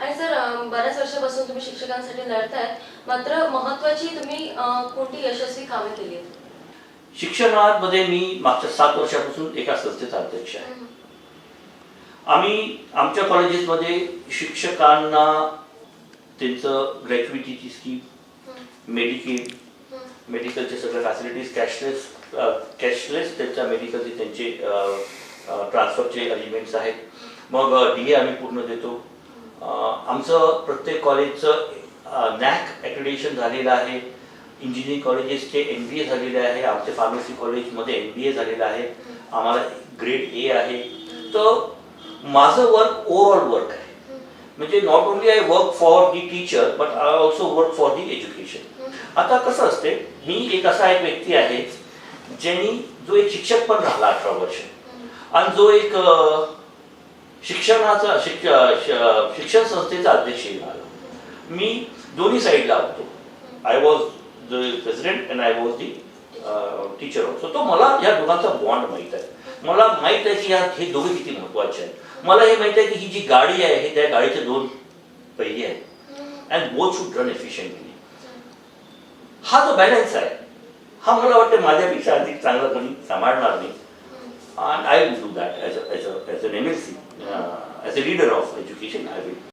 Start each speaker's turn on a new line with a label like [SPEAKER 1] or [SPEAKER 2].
[SPEAKER 1] आणि सर बऱ्याच वर्षापासून तुम्ही शिक्षकांसाठी लढतायत. मात्र महत्वाची तुम्ही कोणती यशस्वी कामे केली आहेत?
[SPEAKER 2] शिक्षणामध्ये मी मागच्या सात वर्षापासून एका संस्थेचा अध्यक्ष आहे. आम्ही आमच्या कॉलेजेसमध्ये शिक्षकांना त्यांचं ग्रॅज्युइटीची स्कीम मेडिकेड मेडिकलचे सगळे फॅसिलिटीज कॅशलेस कॅशलेस त्यांच्या मेडिकलचे त्यांचे ट्रान्सफरचे अरेंजमेंट्स आहेत. मग डी ए आम्ही पूर्ण देतो. आमचं प्रत्येक कॉलेजचं नॅक ॲक्रेडिशन झालेलं आहे. इंजिनिअरिंग कॉलेजेसचे एन बी ए झालेले आहे. आमचे फार्मसी कॉलेजमध्ये एम बी ए झालेलं आहे. आम्हाला ग्रेड ए आहे. तर माझं वर्क ओव्हरऑल वर्क आहे. म्हणजे not only I work for the teacher but I also work for the education आता कसं असते मी एक असा एक व्यक्ती आहे ज्यांनी जो एक शिक्षक पण राहिला अठरा वर्ष. आणि जो एक शिक्षणाचा शिक्ष श- शिक्षण संस्थेचा अध्यक्षही झालो. मी दोन्ही साईडला होतो. I was the president and I was the teacher also तो मला या दोघांचा बॉन्ड माहीत आहे. मला माहीत आहे की या हे दोघे किती महत्त्वाचे आहेत. मला हे माहीत आहे की ही जी गाडी आहे हे त्या गाडीचे दोन पहिली आहेत. And both should run efficiently हा जो बॅलन्स आहे हा मला वाटतं माझ्यापेक्षा अधिक चांगला कोणी सांभाळणार नाही. As a leader of education, I will